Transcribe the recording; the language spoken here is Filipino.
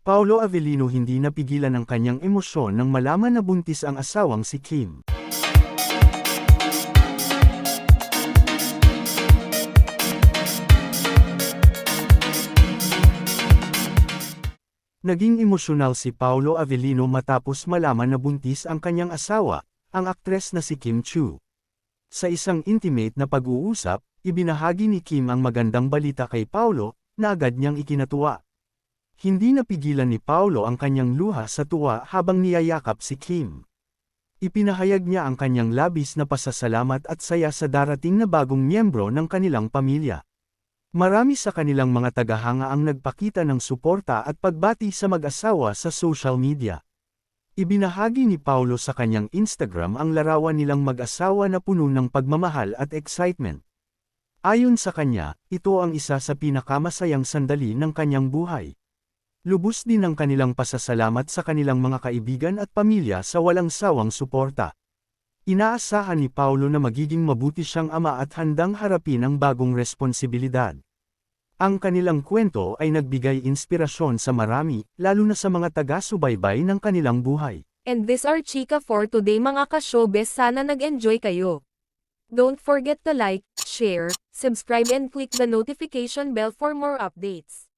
Paolo Avellino hindi napigilan ang kanyang emosyon nang malaman na buntis ang asawang si Kim. Naging emosyonal si Paolo Avellino matapos malaman na buntis ang kanyang asawa, ang aktres na si Kim Chu. Sa isang intimate na pag-uusap, ibinahagi ni Kim ang magandang balita kay Paolo, na agad niyang ikinatuwa. Hindi napigilan ni Paolo ang kanyang luha sa tuwa habang niyayakap si Kim. Ipinahayag niya ang kanyang labis na pasasalamat at saya sa darating na bagong miyembro ng kanilang pamilya. Marami sa kanilang mga tagahanga ang nagpakita ng suporta at pagbati sa mag-asawa sa social media. Ibinahagi ni Paulo sa kanyang Instagram ang larawan nilang mag-asawa na puno ng pagmamahal at excitement. Ayon sa kanya, ito ang isa sa pinakamasayang sandali ng kanyang buhay. Lubos din ang kanilang pasasalamat sa kanilang mga kaibigan at pamilya sa walang sawang suporta. Inaasahan ni Paulo na magiging mabuti siyang ama at handang harapin ang bagong responsibilidad. Ang kanilang kwento ay nagbigay inspirasyon sa marami, lalo na sa mga taga-subaybay ng kanilang buhay. And this are Chika for today mga ka-showbiz sana nag-enjoy kayo. Don't forget to like, share, subscribe and click the notification bell for more updates.